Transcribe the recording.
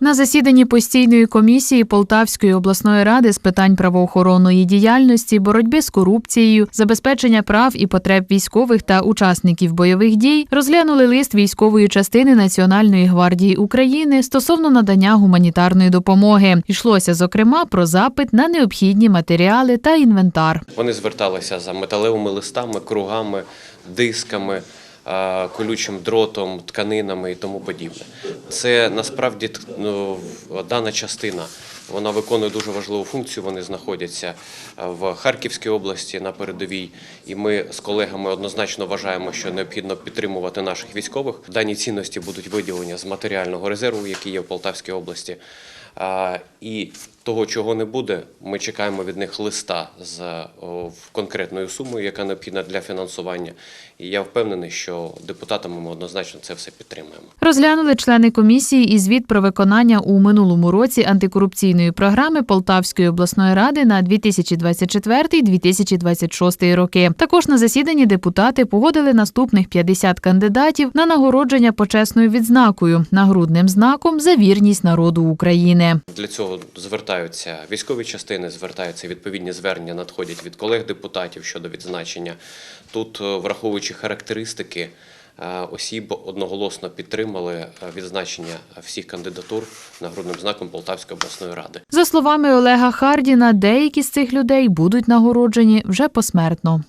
На засіданні постійної комісії Полтавської обласної ради з питань правоохоронної діяльності, боротьби з корупцією, забезпечення прав і потреб військових та учасників бойових дій розглянули лист військової частини Національної гвардії України стосовно надання гуманітарної допомоги. Йшлося зокрема про запит на необхідні матеріали та інвентар. Вони зверталися за металевими листами, кругами, дисками, колючим дротом, тканинами і тому подібне. Це насправді ну, дана частина. Вона виконує дуже важливу функцію. Вони знаходяться в Харківській області на передовій, і ми з колегами однозначно вважаємо, що необхідно підтримувати наших військових. Дані цінності будуть виділені з матеріального резерву, який є в Полтавській області. І того, чого не буде, ми чекаємо від них листа з конкретною сумою, яка необхідна для фінансування. І я впевнений, що депутатами ми однозначно це все підтримуємо. Розглянули члени комісії і звіт про виконання у минулому році антикорупційної програми Полтавської обласної ради на 2024-2026 роки. Також на засіданні депутати погодили наступних 50 кандидатів на нагородження почесною відзнакою нагрудним знаком за вірність народу України. Для цього звертаються військові частини, звертаються відповідні звернення, надходять від колег депутатів щодо відзначення. Тут, е, враховуючи характеристики, е, осіб одноголосно підтримали е, відзначення всіх кандидатур нагрудним знаком Полтавської обласної ради. За словами Олега Хардіна, деякі з цих людей будуть нагороджені вже посмертно.